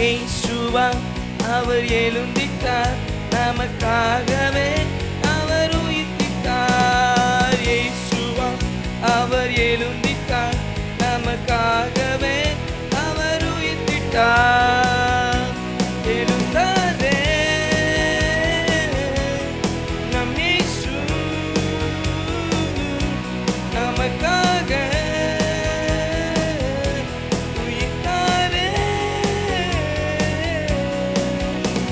இயேசுவா அவர் எழுந்திட்டார் நமக்காகவே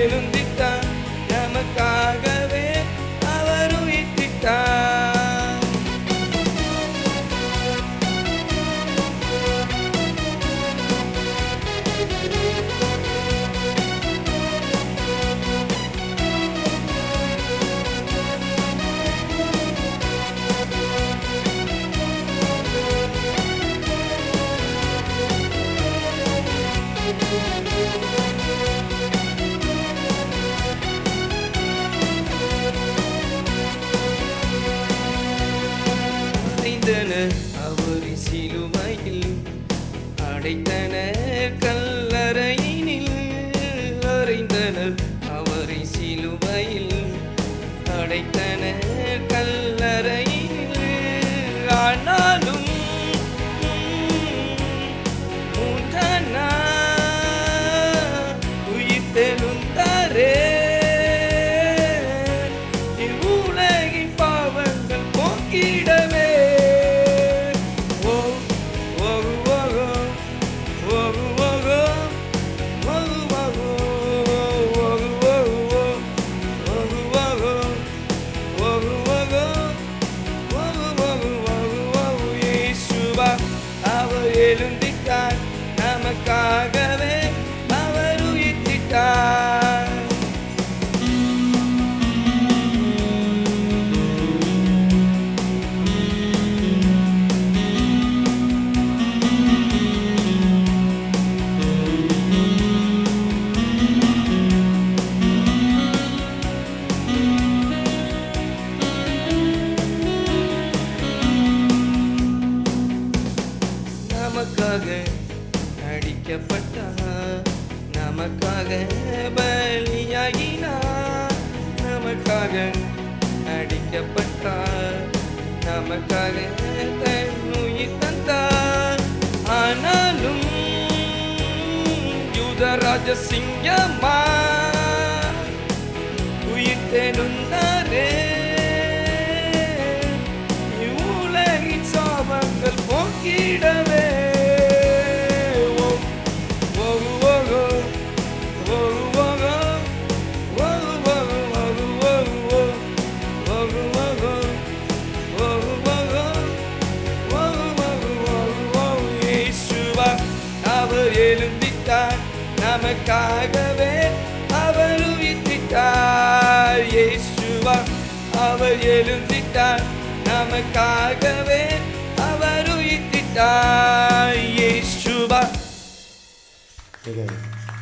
되는데 சிலுவையில் அடைத்தனர் கல்லறையினில் அறைந்தனர். அவரை சிலுவையில் அடைத்தனர் கல்லறையில் ஆனாலும் உயிர்த்தெழுந்தாரே. இவ்வுலகின் பாவங்கள் போக்கிட எழுந்திட்டார் நமக்காக அடிக்கப்பட்டா நமக்காக பலியாகினா நமக்காக அடிக்கப்பட்டா நமக்காக தன்னுயிர் தந்தார். ஆனாலும் யுதராஜ சிங்கமா எழுந்திட்டார் நமக்காகவே அவர் உயிர்த்திட்டார். இயேசுவா அவர் எழுந்திட்டார். நமக்காகவே அவர் உயிர்த்திட்டார். இயேசுவா.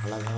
அழகா